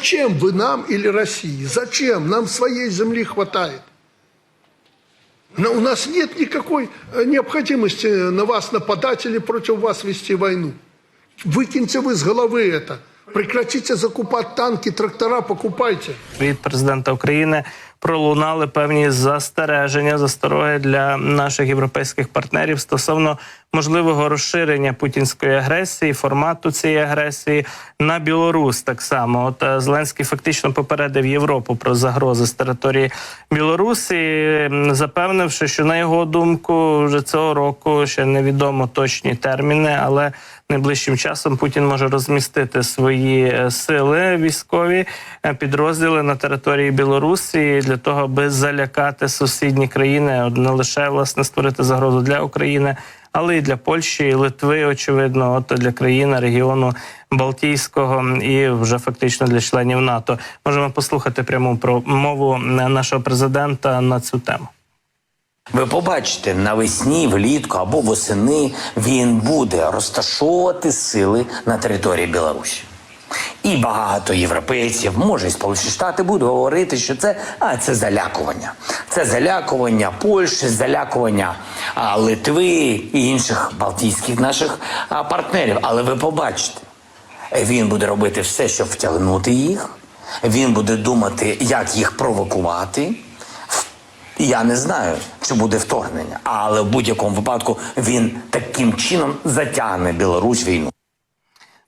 зачем вы нам или России? Зачем? Нам своей земли хватает. Но у нас нет никакой э, необходимости на вас нападать или против вас вести войну. Выкиньте вы с головы это. Прекратите закупать танки, трактора, покупайте. від президента України пролунали певні застереження, застороги для наших європейських партнерів стосовно можливого розширення путінської агресії, формату цієї агресії на Білорусь. Так само, от е, Зеленський фактично попередив Європу про загрози з території Білорусі, запевнивши, що на його думку вже цього року ще невідомо точні терміни, але найближчим часом Путін може розмістити свої е, сили військові е, підрозділи на території Білорусі для того, аби залякати сусідні країни, не лише власне створити загрозу для України. Але і для Польщі, і Литви, очевидно, от для країн регіону Балтійського і вже фактично для членів НАТО можемо послухати пряму про мову нашого президента на цю тему. Ви побачите, навесні, влітку або восени він буде розташовувати сили на території Білорусі. І багато європейців, може, і Сполучені Штати будуть говорити, що це, а, це залякування. Це залякування Польщі, залякування а, Литви і інших балтійських наших а, партнерів. Але ви побачите, він буде робити все, щоб втягнути їх. Він буде думати, як їх провокувати. Я не знаю, чи буде вторгнення, але в будь-якому випадку він таким чином затягне Білорусь війну.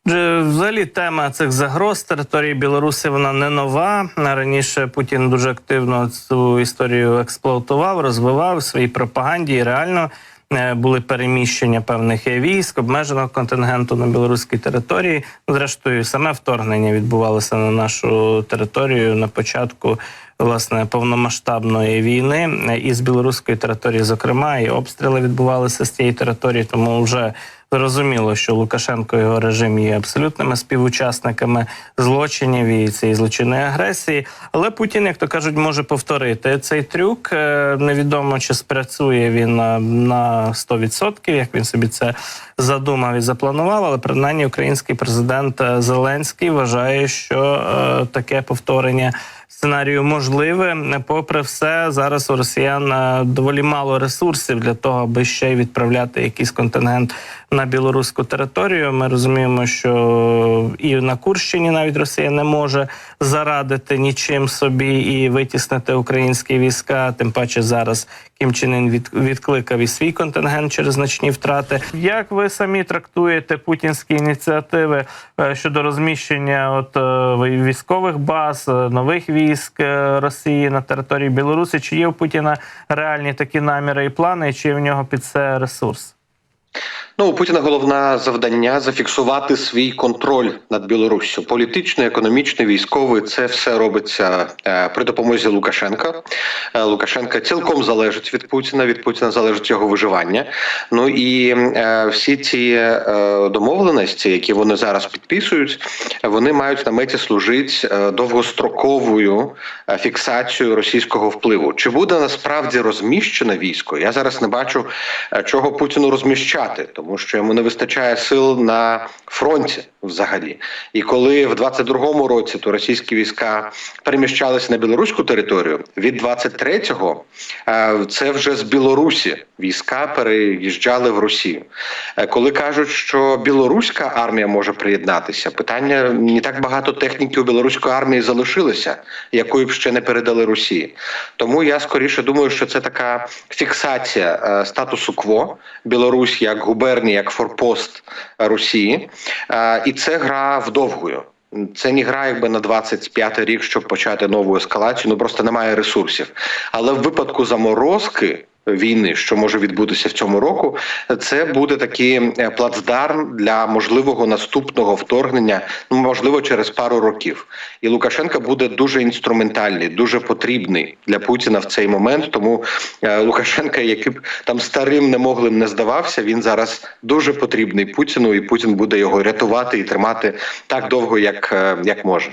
Взагалі тема цих загроз території Білорусі вона не нова. Раніше Путін дуже активно цю історію експлуатував, розвивав в своїй пропаганді. І реально е, були переміщення певних військ, обмеженого контингенту на білоруській території. Зрештою, саме вторгнення відбувалося на нашу територію на початку власне повномасштабної війни е, і з білоруської території, зокрема, і обстріли відбувалися з цієї території, тому вже зрозуміло, що Лукашенко і його режим є абсолютними співучасниками злочинів і цієї злочинної агресії. Але Путін, як то кажуть, може повторити цей трюк. Е, Невідомо чи спрацює він на, на 100%, як він собі це задумав і запланував. Але принаймні український президент е, Зеленський вважає, що е, таке повторення. Сценарію можливе, попри все, зараз у росіян е, доволі мало ресурсів для того, аби ще й відправляти якийсь контингент на білоруську територію. Ми розуміємо, що і на Курщині навіть Росія не може зарадити нічим собі і витіснити українські війська. Тим паче зараз Кім Чен від, відкликав і свій контингент через значні втрати. Як ви самі трактуєте путінські ініціативи е, щодо розміщення от е, військових баз, е, нових військ Росії на території Білорусі? Чи є у Путіна реальні такі наміри і плани, чи є в нього під це ресурс? Ну, у Путіна головне завдання зафіксувати свій контроль над Білоруссю. Політичний, економічний, військовий це все робиться е, при допомозі Лукашенка. Е, Лукашенка цілком залежить від Путіна. Від Путіна залежить його виживання. Ну і е, всі ці домовленості, які вони зараз підписують, вони мають на меті служити довгостроковою фіксацією російського впливу. Чи буде насправді розміщене військо? Я зараз не бачу, чого Путіну розміщати, тому що йому не вистачає сил на фронті взагалі. І коли в 22-му році то російські війська переміщалися на білоруську територію, від 23-го е, це вже з Білорусі війська переїжджали в Росію. Е, Коли кажуть, що білоруська армія може приєднатися, питання не так багато техніки у білоруської армії залишилося, якої б ще не передали Росії. Тому я скоріше думаю, що це така фіксація е, статусу кво Білорусь як губернії, як форпост Росії, і це гра вдовгою. Це не гра якби на 25 рік, щоб почати нову ескалацію. Ну просто немає ресурсів. Але в випадку заморозки війни, що може відбутися в цьому року, це буде такий е, плацдарм для можливого наступного вторгнення, ну можливо, через пару років. І Лукашенко буде дуже інструментальний, дуже потрібний для Путіна в цей момент. Тому е, Лукашенка, який б там старим немоглим не здавався, він зараз дуже потрібний Путіну, і Путін буде його рятувати і тримати так довго, як, е, як може.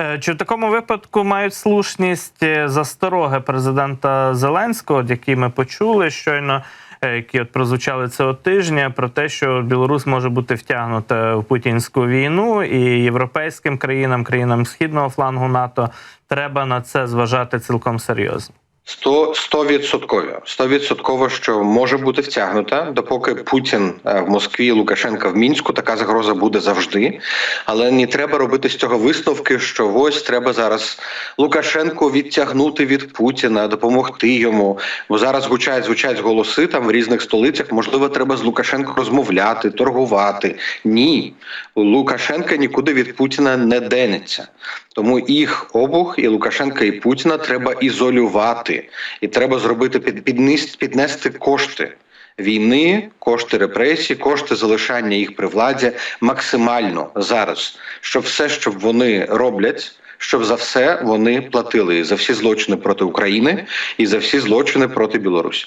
Е, Чи в такому випадку мають слушність е, застороги президента Зеленського, які ми почули щойно, е, які от прозвучали цього тижня, про те, що Білорусь може бути втягнута в путінську війну, і європейським країнам, країнам східного флангу НАТО треба на це зважати цілком серйозно. Сто стовідсотково. Стовідсотково, що може бути втягнута, допоки Путін е, в Москві, Лукашенка в мінську, така загроза буде завжди. Але не треба робити з цього висновки, що ось треба зараз Лукашенко відтягнути від Путіна, допомогти йому. Бо зараз звучать звучать голоси там в різних столицях. Можливо, треба з Лукашенко розмовляти, торгувати. Ні, Лукашенка нікуди від Путіна не денеться. Тому їх обох і Лукашенка, і Путіна треба ізолювати, і треба зробити під, піднести кошти війни, кошти репресій, кошти залишання їх при владі максимально зараз, щоб все, що вони роблять. Щоб за все вони платили за всі злочини проти України і за всі злочини проти Білорусі.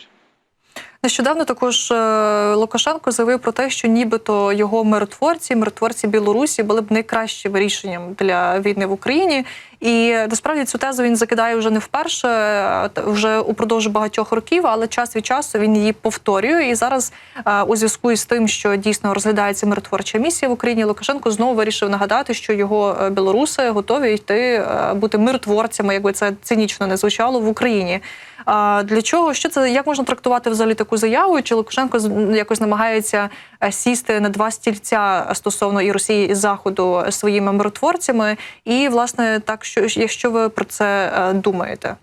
Нещодавно також е, Лукашенко заявив про те, що нібито його миротворці, миротворці Білорусі були б найкращим рішенням для війни в Україні. І насправді цю тезу він закидає вже не вперше, вже упродовж багатьох років, але час від часу він її повторює. І зараз е, у зв'язку із тим, що дійсно розглядається миротворча місія в Україні, Лукашенко знову вирішив нагадати, що його е, білоруси готові йти е, бути миротворцями, якби це цинічно не звучало в Україні. А для чого? Що це як можна трактувати взагалі таку заяву? Чи Лукашенко якось намагається е, сісти на два стільця стосовно і Росії і Заходу своїми миротворцями? І власне так, що якщо ви про це е, думаєте?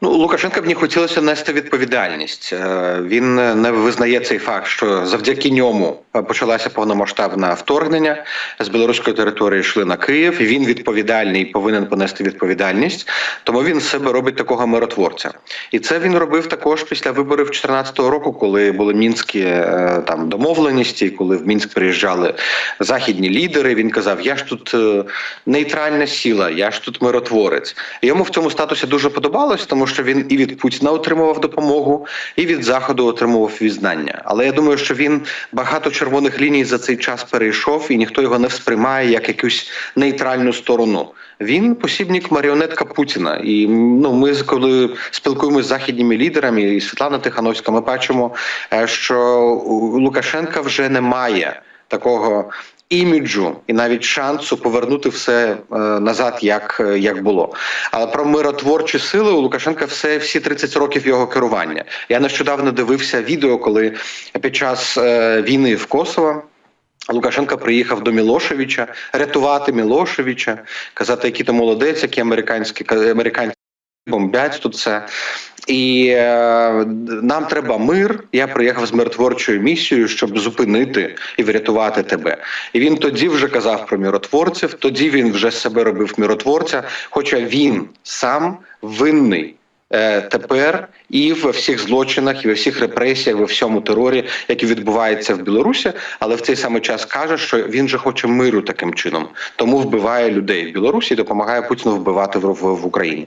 Ну, Лукашенка б не хотілося нести відповідальність. Е, Він не визнає цей факт, що завдяки ньому почалося повномасштабне вторгнення з білоруської території йшли на Київ. Він відповідальний повинен понести відповідальність. Тому він з себе робить такого миротворця. І це він робив також після виборів 2014 року, коли були мінські е, там домовленості, коли в Мінськ приїжджали західні лідери. Він казав: Я ж тут е, нейтральна сила, я ж тут миротворець. Йому в цьому статусі дуже подобалось, тому що він і від Путіна отримував допомогу, і від Заходу отримував візнання. Але я думаю, що він багато червоних ліній за цей час перейшов, і ніхто його не сприймає як якусь нейтральну сторону. Він посібник маріонетка Путіна. І ну, ми коли спілкуємося з західніми лідерами, і Світлана Тихановська, ми бачимо, е, що Лукашенка вже немає такого. Іміджу і навіть шансу повернути все е, назад, як, е, як було. Але про миротворчі сили у Лукашенка все всі 30 років його керування. Я нещодавно дивився відео, коли під час е, війни в Косово. Лукашенко приїхав до Мілошевича рятувати Мілошевича, казати, який то молодець, які американські американці бомблять тут це. І е, нам треба мир. Я приїхав з миротворчою місією, щоб зупинити і врятувати тебе. І він тоді вже казав про миротворців. Тоді він вже себе робив миротворця, хоча він сам винний. е, Тепер і в всіх злочинах, і в всіх репресіях, в всьому терорі, який відбувається в Білорусі, але в цей самий час каже, що він же хоче миру таким чином, тому вбиває людей в Білорусі і допомагає Путіну вбивати в, в, в Україні.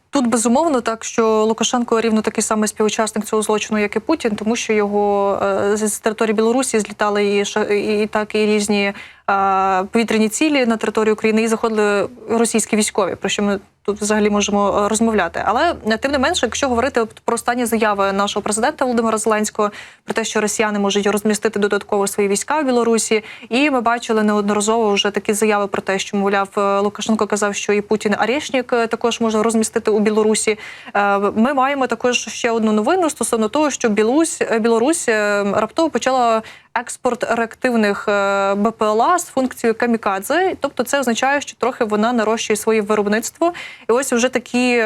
Тут безумовно так, що Лукашенко рівно такий самий співучасник цього злочину, як і Путін, тому що його е, з території Білорусі злітали і і так і різні е, повітряні цілі на територію України і заходили російські військові, про що ми тут взагалі можемо е, розмовляти. Але тим не менше, якщо говорити про останні заяви нашого президента Володимира Зеленського про те, що росіяни можуть розмістити додатково свої війська в Білорусі, і ми бачили неодноразово вже такі заяви про те, що мовляв Лукашенко казав, що і Путін Арешнік е, також може розмістити у Білорусі. Е, Ми маємо також ще одну новину стосовно того, що Білорусь е, Білорусь е, раптово почала експорт реактивних БПЛА з функцією камікадзе. Тобто, це означає, що трохи вона нарощує своє виробництво. І ось вже такі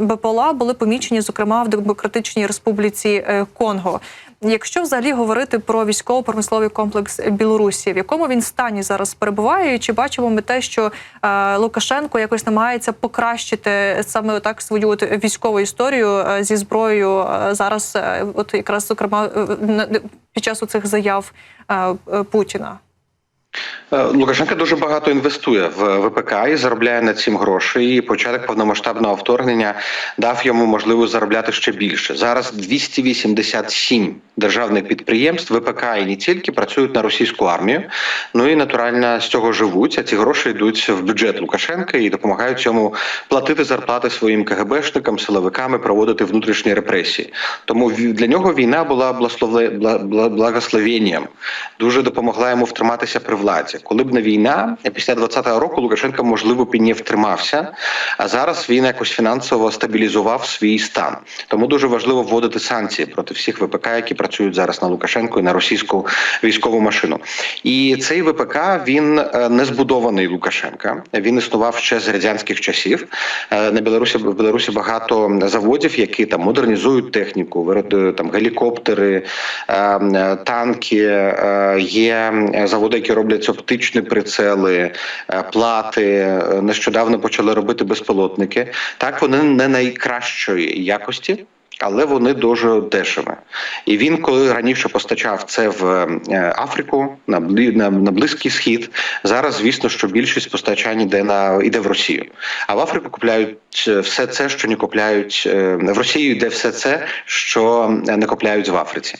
БПЛА були помічені, зокрема в Демократичній Республіці Конго. Якщо взагалі говорити про військово-промисловий комплекс Білорусі, в якому він стані зараз перебуває, і чи бачимо ми те, що е, Лукашенко якось намагається покращити саме так свою от військову історію е, зі зброєю е, зараз, е, от якраз зокрема е, на- під час цих заяв е, е, Путіна? Е, Лукашенко дуже багато інвестує в ВПК і заробляє на цим гроші. І початок повномасштабного вторгнення дав йому можливість заробляти ще більше. Зараз 287 державних підприємств ВПК і не тільки працюють на російську армію. Ну і натурально з цього живуть. А ці гроші йдуть в бюджет Лукашенка і допомагають йому платити зарплати своїм КГБшникам, силовикам проводити внутрішні репресії. Тому для нього війна була благословенням. Дуже допомогла йому втриматися при владі. Коли б не війна, після 20-го року Лукашенко можливо б і не втримався. А зараз він якось фінансово стабілізував свій стан. Тому дуже важливо вводити санкції проти всіх ВПК, які працюють зараз на Лукашенко і на російську військову машину. І цей ВПК він е, не збудований Лукашенка. Він існував ще з радянських часів. Е, На Білорусі в Білорусі багато заводів, які там модернізують техніку, там гелікоптери, е, е, танки. е, Є заводи, які роблять оптичні прицели, е, плати. Е, Нещодавно почали робити безпілотники. Так вони не найкращої якості. Але вони дуже дешеві. І він, коли раніше постачав це в е, Африку, на на, Близький Схід, зараз, звісно, що більшість постачань йде на йде в Росію. А в Африку купляють е, все це, що не купляють е, в Росію. Йде все це, що не купляють в Африці.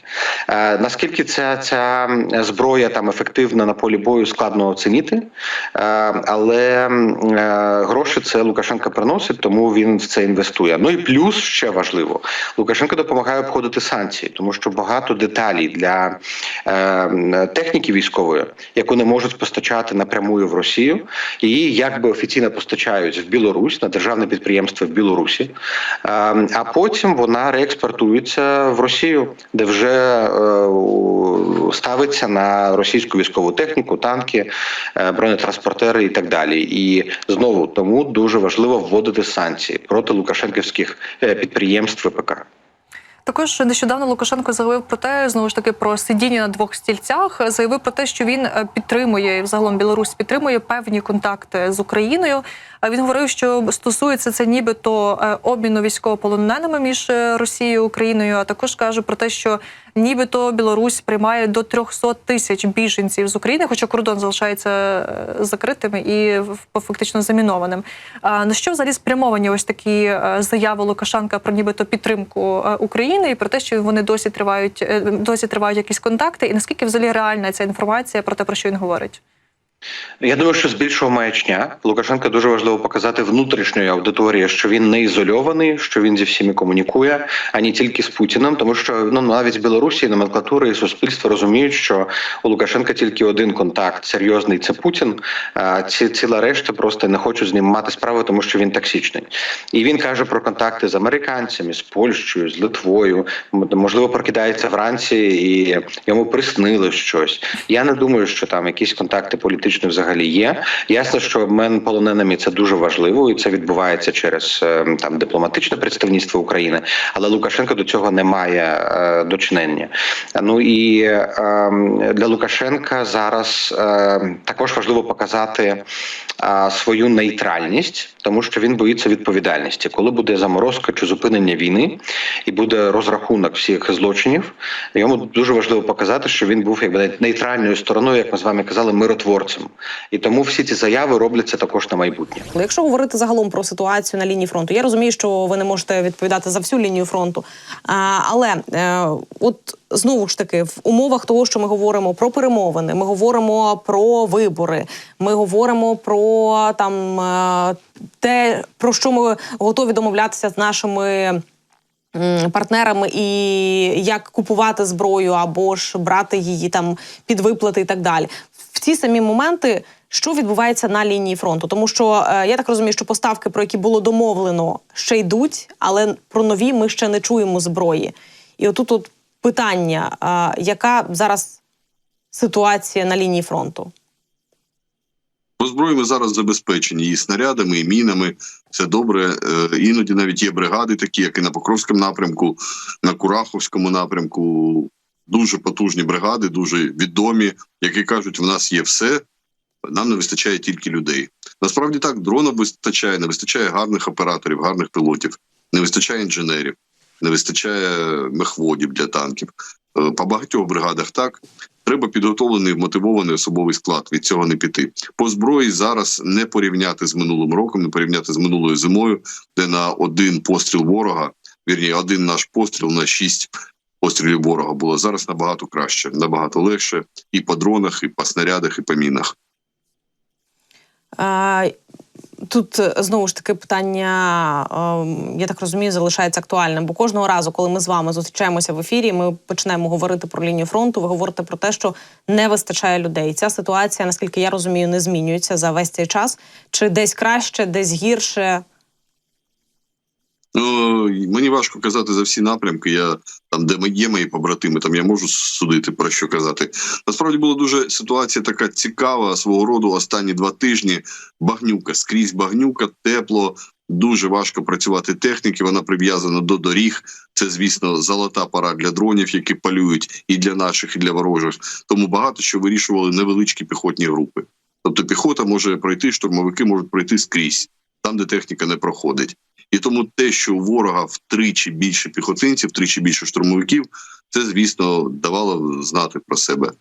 Наскільки ця, ця зброя там ефективна на полі бою, складно оцінити, але гроші це Лукашенко приносить, тому він в це інвестує. Ну і плюс ще важливо, Лукашенко допомагає обходити санкції, тому що багато деталей для е, техніки військової, яку не можуть постачати напрямую в Росію, її якби офіційно постачають в Білорусь на державне підприємство в Білорусі, е, а потім вона реекспортується в Росію, де вже е, ставиться на російську військову техніку, танки, е, бронетранспортери і так далі. І знову тому дуже важливо вводити санкції проти лукашенківських е, підприємств ВПК. Також нещодавно Лукашенко заявив про те, знову ж таки про сидіння на двох стільцях. Заявив про те, що він е, підтримує і Білорусь підтримує певні контакти з Україною. А Він говорив, що стосується це нібито е, обміну військовополоненими між е, Росією і Україною. А також каже про те, що нібито Білорусь приймає до 300 тисяч біженців з України, хоча кордон залишається е, закритим і фактично замінованим. На що взагалі спрямовані ось такі е, заяви Лукашенка про нібито підтримку е, України і про те, що вони досі тривають, досі тривають якісь контакти, і наскільки взагалі реальна ця інформація про те, про що він говорить? Я думаю, що збільшує маячня. Лукашенка дуже важливо показати внутрішньої аудиторії, що він не ізольований, що він зі всіми комунікує, а не тільки з Путіним. Тому що ну навіть в Білорусі номенклатура і суспільство розуміють, що у Лукашенка тільки один контакт серйозний це Путін. А ці ціла решта просто не хочуть з ним мати справи, тому що він токсичний. І він каже про контакти з американцями, з Польщею, з Литвою. Можливо, прокидається вранці і йому приснилось щось. Я не думаю, що там якісь контакти політичні взагалі є. Ясно, що обмен полоненими це дуже важливо, і це відбувається через е, там дипломатичне представництво України. Але Лукашенко до цього не має е, дочинення. Ну і е, для Лукашенка зараз е, також важливо показати е, свою нейтральність, тому що він боїться відповідальності. Коли буде заморозка чи зупинення війни, і буде розрахунок всіх злочинів, йому дуже важливо показати, що він був якби нейтральною стороною, як ми з вами казали, миротворцем. І тому всі ці заяви робляться також на майбутнє. Якщо говорити загалом про ситуацію на лінії фронту, я розумію, що ви не можете відповідати за всю лінію фронту. Але е, от знову ж таки, в умовах того, що ми говоримо про перемовини, ми говоримо про вибори, ми говоримо про там е, те, про що ми готові домовлятися з нашими. Партнерами і як купувати зброю або ж брати її там під виплати і так далі. Ці самі моменти, що відбувається на лінії фронту, тому що е, я так розумію, що поставки, про які було домовлено, ще йдуть, але про нові ми ще не чуємо зброї. І отут от питання: е, яка зараз ситуація на лінії фронту? По зброї ми зараз забезпечені і снарядами, і мінами. Це добре. Е, Іноді навіть є бригади, такі як і на Покровському напрямку, на Кураховському напрямку. Дуже потужні бригади, дуже відомі, які кажуть, в нас є все. Нам не вистачає тільки людей. Насправді так, дрона вистачає, не вистачає гарних операторів, гарних пілотів, не вистачає інженерів, не вистачає мехводів для танків. Е, По багатьох бригадах так. Треба підготовлений мотивований особовий склад. Від цього не піти. По зброї зараз не порівняти з минулим роком, не порівняти з минулою зимою, де на один постріл ворога, вірні, один наш постріл на шість пострілів ворога було зараз набагато краще, набагато легше і по дронах, і по снарядах, і по мінах. Е, Тут е, знову ж таки питання, е, я так розумію, залишається актуальним. Бо кожного разу, коли ми з вами зустрічаємося в ефірі, ми почнемо говорити про лінію фронту. Ви говорите про те, що не вистачає людей. Ця ситуація, наскільки я розумію, не змінюється за весь цей час. Чи десь краще, десь гірше? Ну мені важко казати за всі напрямки. Я там, де є мої побратими, там я можу судити про що казати. Насправді була дуже ситуація така цікава свого роду. Останні два тижні багнюка скрізь багнюка, тепло. Дуже важко працювати техніки. Вона прив'язана до доріг. Це, звісно, золота пора для дронів, які палюють і для наших, і для ворожих. Тому багато що вирішували невеличкі піхотні групи. Тобто піхота може пройти, штурмовики можуть пройти скрізь, там, де техніка не проходить. І тому те, що у ворога втричі більше піхотинців, втричі більше штурмовиків, це звісно давало знати про себе.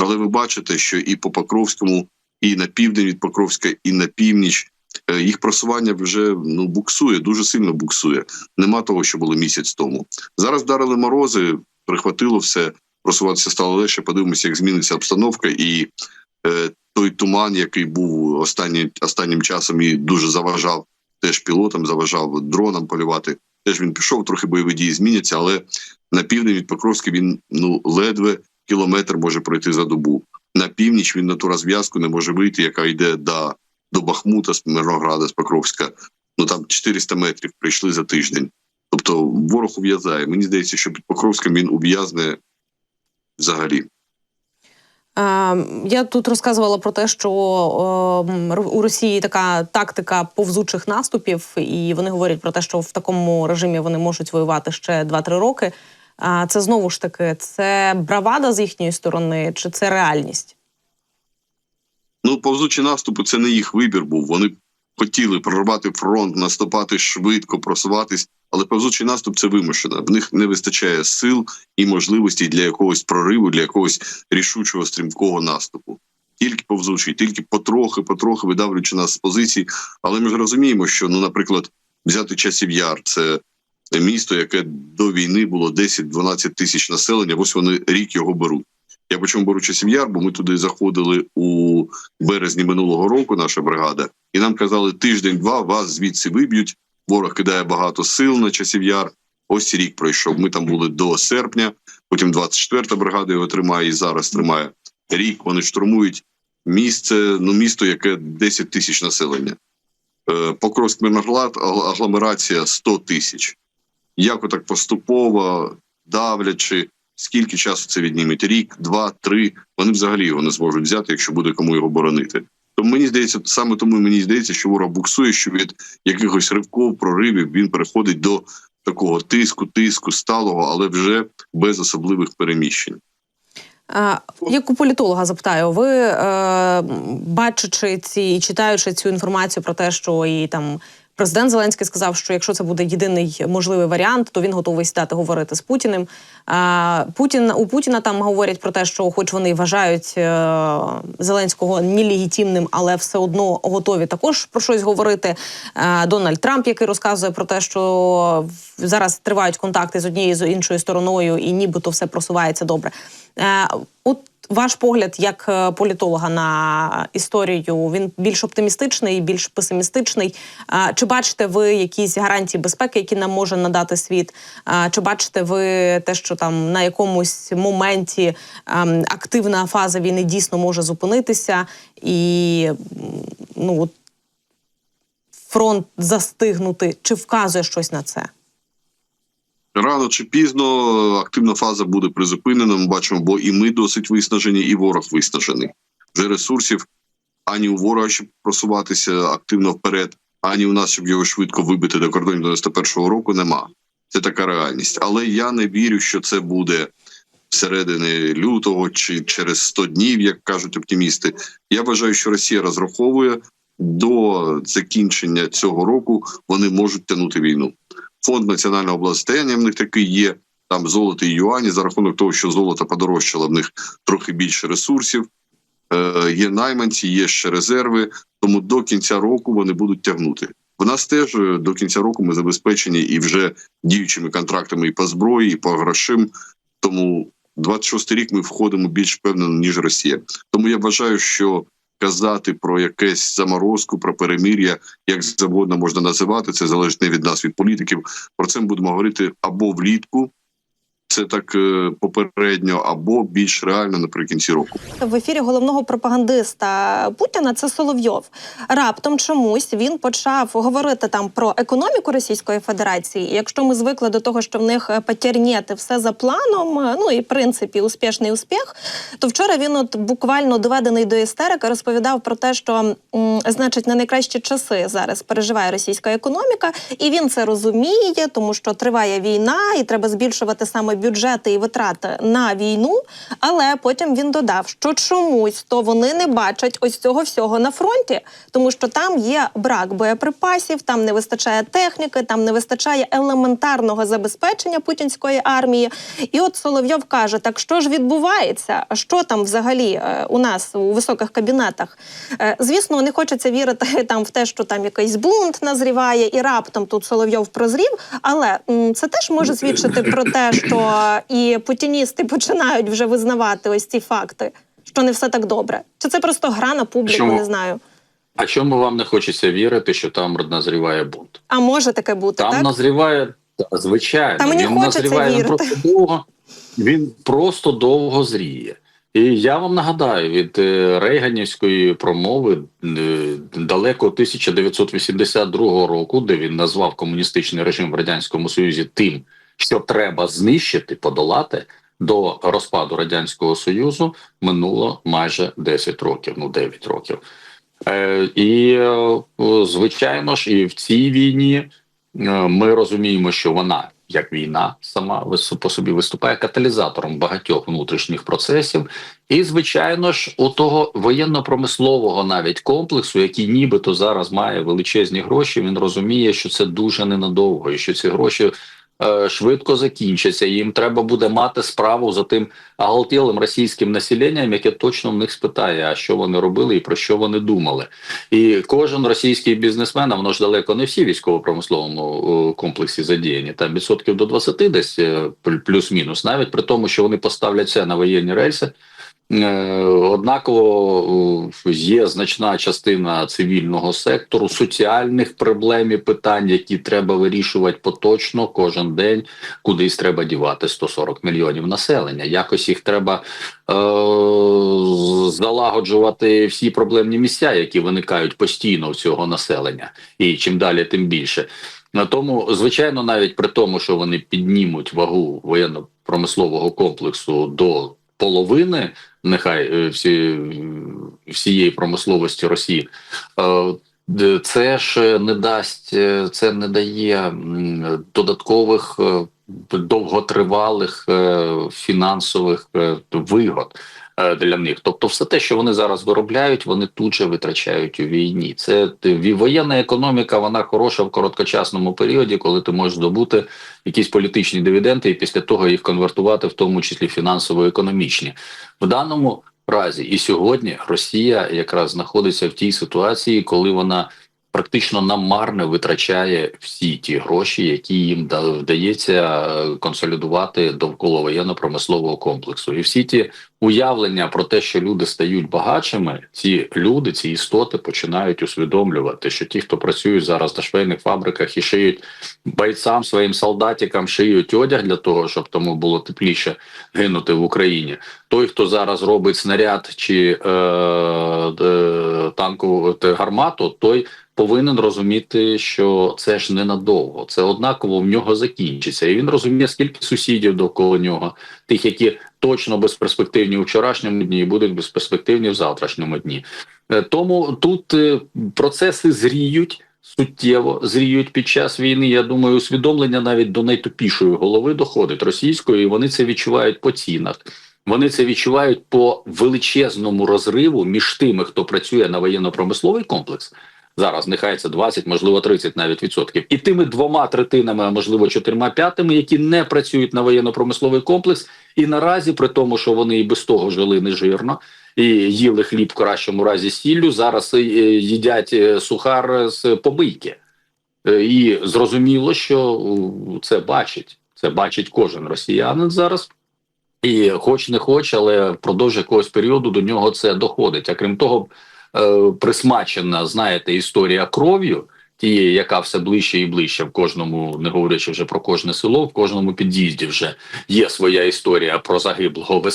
Але ви бачите, що і по Покровському, і на південь від Покровська, і на північ е, їх просування вже ну буксує, дуже сильно буксує. Нема того, що було місяць тому. Зараз вдарили морози, прихватило все, просуватися стало легше. Подивимося, як зміниться обстановка, і е, той туман, який був останні, останнім часом і дуже заважав теж пілотам, заважав дронам полювати. Теж він пішов, трохи бойові дії зміняться, але на південь від Покровська він ну ледве кілометр може пройти за добу. На північ він на ту розв'язку не може вийти, яка йде до, до Бахмута з Мирнограда, з Покровська. Ну там 400 метрів прийшли за тиждень. Тобто ворог ув'язає. Мені здається, що під Покровськом він ув'язне взагалі. Е, Я тут розказувала про те, що е, у Росії така тактика повзучих наступів, і вони говорять про те, що в такому режимі вони можуть воювати ще 2-3 роки. А це знову ж таки це бравада з їхньої сторони, чи це реальність? Ну, повзучі наступи це не їх вибір був. Вони хотіли прорвати фронт, наступати швидко, просуватись, але повзучий наступ це вимушено. В них не вистачає сил і можливостей для якогось прориву, для якогось рішучого стрімкого наступу. Тільки повзучий, тільки потрохи, потрохи видавлюючи нас з позицій. Але ми ж розуміємо, що ну, наприклад, взяти часів яр це місто, яке до війни було 10-12 тисяч населення. Ось вони рік його беруть. Я почому беру часів яр, бо ми туди заходили у березні минулого року, наша бригада, і нам казали тиждень-два вас звідси виб'ють. Ворог кидає багато сил на часів яр. Ось рік пройшов. Ми там були до серпня. Потім 24-та бригада його тримає і зараз тримає. Рік вони штурмують місце, ну місто, яке 10 тисяч населення. Е, Покровськ Мирноград, агломерація 100 тисяч. Як отак поступово, давлячи, скільки часу це відніметь? Рік, два, три. Вони взагалі його не зможуть взяти, якщо буде кому його боронити. Тому мені здається, саме тому мені здається, що ворог буксує, що від якихось ривков, проривів він переходить до такого тиску, тиску сталого, але вже без особливих переміщень. Як у політолога запитаю, ви е, бачачи ці і читаючи цю інформацію про те, що і там президент Зеленський сказав, що якщо це буде єдиний можливий варіант, то він готовий сідати говорити з Путіним. Путін у Путіна там говорять про те, що, хоч вони вважають е, Зеленського нелегітимним, але все одно готові також про щось говорити. Дональд Трамп, який розказує про те, що зараз тривають контакти з однією з іншою стороною, і нібито все просувається добре. Е, От ваш погляд як е, політолога на історію він більш оптимістичний, більш песимістичний. Е, Чи бачите ви якісь гарантії безпеки, які нам може надати світ? Е, Чи бачите ви те, що там на якомусь моменті ем, активна фаза війни дійсно може зупинитися, і ну фронт застигнути? Чи вказує щось на це? Рано чи пізно активна фаза буде призупинена. Ми бачимо, бо і ми досить виснажені, і ворог виснажений. Вже ресурсів ані у ворога, щоб просуватися активно вперед, ані у нас, щоб його швидко вибити до кордонів 91-го року, нема. Це така реальність. Але я не вірю, що це буде всередини лютого чи через 100 днів, як кажуть оптимісти. Я вважаю, що Росія розраховує до закінчення цього року. Вони можуть тягнути війну. Фонд національного благосостояння в них такий є. там золото і юані за рахунок того, що золото подорожчало, в них трохи більше ресурсів. Е, є найманці, є ще резерви. Тому до кінця року вони будуть тягнути. В нас теж е, до кінця року ми забезпечені і вже діючими контрактами і по зброї, і по грошим. Тому 26-й рік ми входимо більш впевнено ніж Росія. Тому я вважаю, що казати про якесь заморозку, про перемир'я, як завгодно можна називати, це залежить не від нас, від політиків. Про це ми будемо говорити або влітку, це так е, попередньо, або більш реально наприкінці року. в ефірі головного пропагандиста Путіна це Соловйов. Раптом чомусь він почав говорити там про економіку Російської Федерації. Якщо ми звикли до того, що в них е, все за планом, е, ну і в принципі успішний успіх, то вчора він от буквально доведений до істерики розповідав про те, що значить на найкращі часи зараз переживає російська економіка, і він це розуміє, тому що триває війна, і треба збільшувати саме бюджети і витрати на війну. Але потім він додав, що чомусь то вони не бачать ось цього всього на фронті, тому що там є брак боєприпасів, там не вистачає техніки, там не вистачає елементарного забезпечення путінської армії. І от Соловйов каже: так що ж відбувається? Що там взагалі е, у нас у високих кабінетах? Е, Звісно, не хочеться вірити там в те, що там якийсь бунт назріває, і раптом тут Соловйов прозрів. Але це теж може свідчити про те, що і путіністи починають вже визнавати ось ці факти, що не все так добре. Чи це просто гра на публіку? Чому? Не знаю. А чому вам не хочеться вірити, що там назріває бунт? А може таке бути, Там так? назріває звичайно. Та мені він назріває він вірити. просто довго. Він просто довго зріє. І я вам нагадаю від е, Рейганівської промови е, далеко 1982 року, де він назвав комуністичний режим в радянському союзі тим, що треба знищити, подолати. До розпаду радянського союзу минуло майже 10 років, ну 9 років. Е, і е, звичайно ж, і в цій війні е, ми розуміємо, що вона, як війна, сама по собі виступає каталізатором багатьох внутрішніх процесів, і звичайно ж, у того воєнно-промислового навіть комплексу, який нібито зараз має величезні гроші, він розуміє, що це дуже ненадовго, і що ці гроші. Е, Швидко закінчаться, їм треба буде мати справу за тим агалтілим російським населенням, яке точно в них спитає, а що вони робили і про що вони думали. І кожен російський бізнесмен, а воно ж далеко не всі військово-промисловому комплексі задіяні, там відсотків до 20 десь е, плю- плюс-мінус, навіть при тому, що вони поставлять це на воєнні рельси. Е, Однаково е, є значна частина цивільного сектору, соціальних проблем і питань, які треба вирішувати поточно кожен день, кудись треба дівати 140 мільйонів населення. Якось їх треба е, залагоджувати всі проблемні місця, які виникають постійно у цього населення, і чим далі, тим більше. На тому, звичайно, навіть при тому, що вони піднімуть вагу воєнно-промислового комплексу до половини, нехай е, всі, всієї промисловості Росії, е, це ж не дасть, е, це не дає додаткових довготривалих фінансових вигод для них. Тобто, все те, що вони зараз виробляють, вони тут же витрачають у війні. Це е, воєнна економіка, вона хороша в короткочасному періоді, коли ти можеш здобути якісь політичні дивіденди і після того їх конвертувати, в тому числі фінансово-економічні. В даному разі і сьогодні Росія якраз знаходиться в тій ситуації, коли вона практично намарне витрачає всі ті гроші, які їм да- вдається е, консолідувати довкола воєнно-промислового комплексу, і всі ті уявлення про те, що люди стають багатшими, ці люди, ці істоти починають усвідомлювати, що ті, хто працюють зараз на швейних фабриках і шиють бойцям своїм солдатикам, шиють одяг для того, щоб тому було тепліше гинути в Україні. Той, хто зараз робить снаряд чи е, е, танкову гармату, той повинен розуміти, що це ж ненадовго. Це однаково в нього закінчиться, і він розуміє, скільки сусідів довкола нього, тих, які точно безперспективні у вчорашньому дні і будуть безперспективні в завтрашньому дні. Е, Тому тут е, процеси зріють. Суттєво зріють під час війни. Я думаю, усвідомлення навіть до найтупішої голови доходить російської, і вони це відчувають по цінах. Вони це відчувають по величезному розриву між тими, хто працює на воєнно-промисловий комплекс Зараз нехай це 20, можливо, 30 навіть відсотків. І тими двома третинами, а можливо чотирма п'ятими, які не працюють на воєнно-промисловий комплекс, і наразі, при тому, що вони і без того жили нежирно і їли хліб в кращому разі сіллю, зараз е, їдять е, сухар з побийки. Е, І зрозуміло, що це бачить. Це бачить кожен росіянин зараз. І хоч не хоч, але впродовж якогось періоду до нього це доходить. А крім того, присмачена, знаєте, історія кров'ю, тієї, яка все ближче і ближче в кожному, не говорячи вже про кожне село, в кожному під'їзді вже є своя історія про загиблого в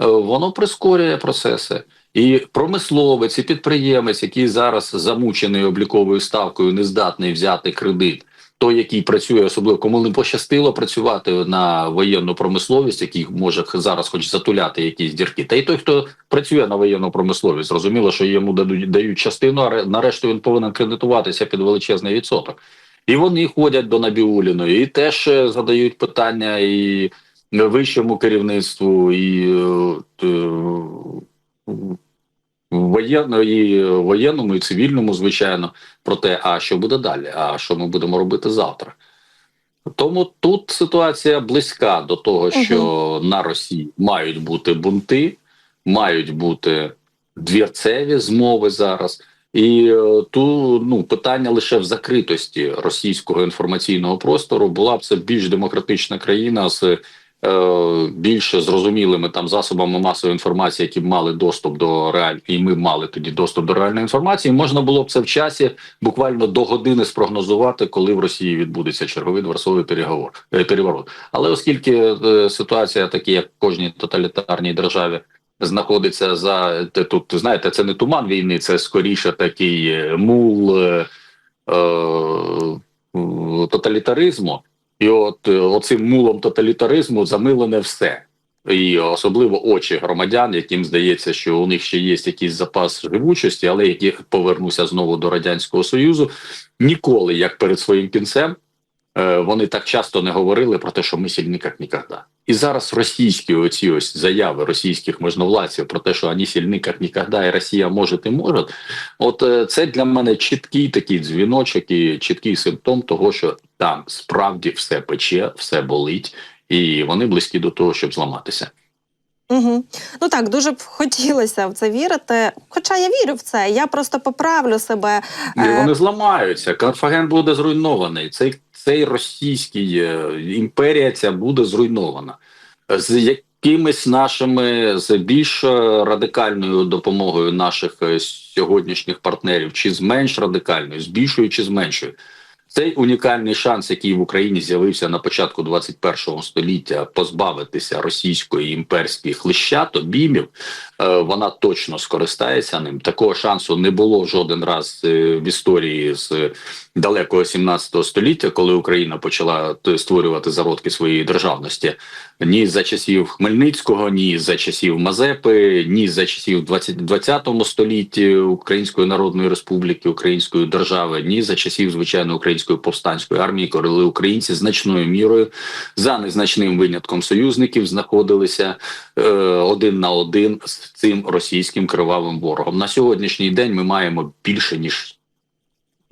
е, воно прискорює процеси. І промисловець, і підприємець, який зараз замучений обліковою ставкою, не здатний взяти кредит, той, який працює, особливо кому не пощастило працювати на воєнну промисловість, який може зараз хоч затуляти якісь дірки. Та й той, хто працює на воєнну промисловість, зрозуміло, що йому дадуть дають частину, а нарешті він повинен кредитуватися під величезний відсоток. І вони ходять до Набіуліної і теж е, задають питання і вищому керівництву, і е, воєнно, і воєнному, і цивільному, звичайно, про те, а що буде далі, а що ми будемо робити завтра. Тому тут ситуація близька до того, що на Росії мають бути бунти, мають бути двірцеві змови зараз. І е, ту ну питання лише в закритості російського інформаційного простору була б це більш демократична країна з е, більш зрозумілими там засобами масової інформації, які б мали доступ до реаль... і ми мали тоді доступ до реальної інформації. Можна було б це в часі буквально до години спрогнозувати, коли в Росії відбудеться черговий дворцовий переговор е, переворот. Але оскільки е, ситуація така, як в кожній тоталітарній державі. Знаходиться за тут, знаєте, це не туман війни, це скоріше такий мул е, е, тоталітаризму. І от е, оцим мулом тоталітаризму замилене все. І особливо очі громадян, яким здається, що у них ще є якийсь запас живучості, але які повернуся знову до радянського союзу, ніколи, як перед своїм кінцем, е, вони так часто не говорили про те, що ми сильні, як ніколи. І зараз російські оці ось заяви російських можновладців про те, що вони сильні, як ніколи, і Росія може і може. От е, це для мене чіткий такий дзвіночок і чіткий симптом того, що там справді все пече, все болить, і вони близькі до того, щоб зламатися. Угу. Ну так, дуже б хотілося в це вірити. Хоча я вірю в це. Я просто поправлю себе. І Е, вони зламаються. Карфаген буде зруйнований. Цей, цей російський е, імперія ця буде зруйнована. З якимись нашими з більш е, радикальною допомогою наших сьогоднішніх партнерів, чи з менш радикальною, з більшою чи з меншою. Цей унікальний шанс, який в Україні з'явився на початку 21 століття, позбавитися російської імперської хлищат, обіймів, е, вона точно скористається ним. Такого шансу не було жоден раз е, в історії з далекого 17 століття, коли Україна почала створювати зародки своєї державності. Ні за часів Хмельницького, ні за часів Мазепи, ні за часів 20, 20 столітті Української Народної Республіки, Української держави, ні за часів звичайно української повстанської армії, коли українці значною мірою за незначним винятком союзників знаходилися е, один на один з цим російським кривавим ворогом. На сьогоднішній день ми маємо більше ніж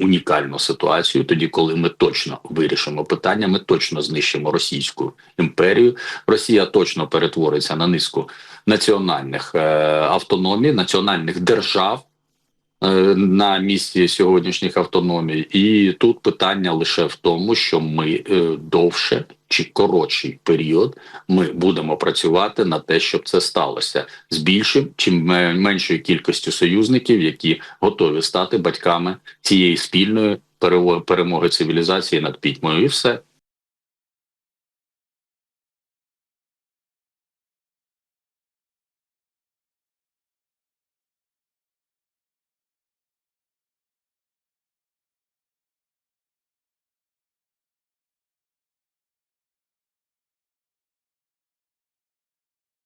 унікальну ситуацію, тоді коли ми точно вирішимо питання, ми точно знищимо Російську імперію. Росія точно перетвориться на низку національних е, автономій, національних держав. е, На місці сьогоднішніх автономій, і тут питання лише в тому, що ми е, довше чи коротший період ми будемо працювати на те, щоб це сталося з більшим чи меншою кількістю союзників, які готові стати батьками цієї спільної перемоги цивілізації над пітьмою, і все.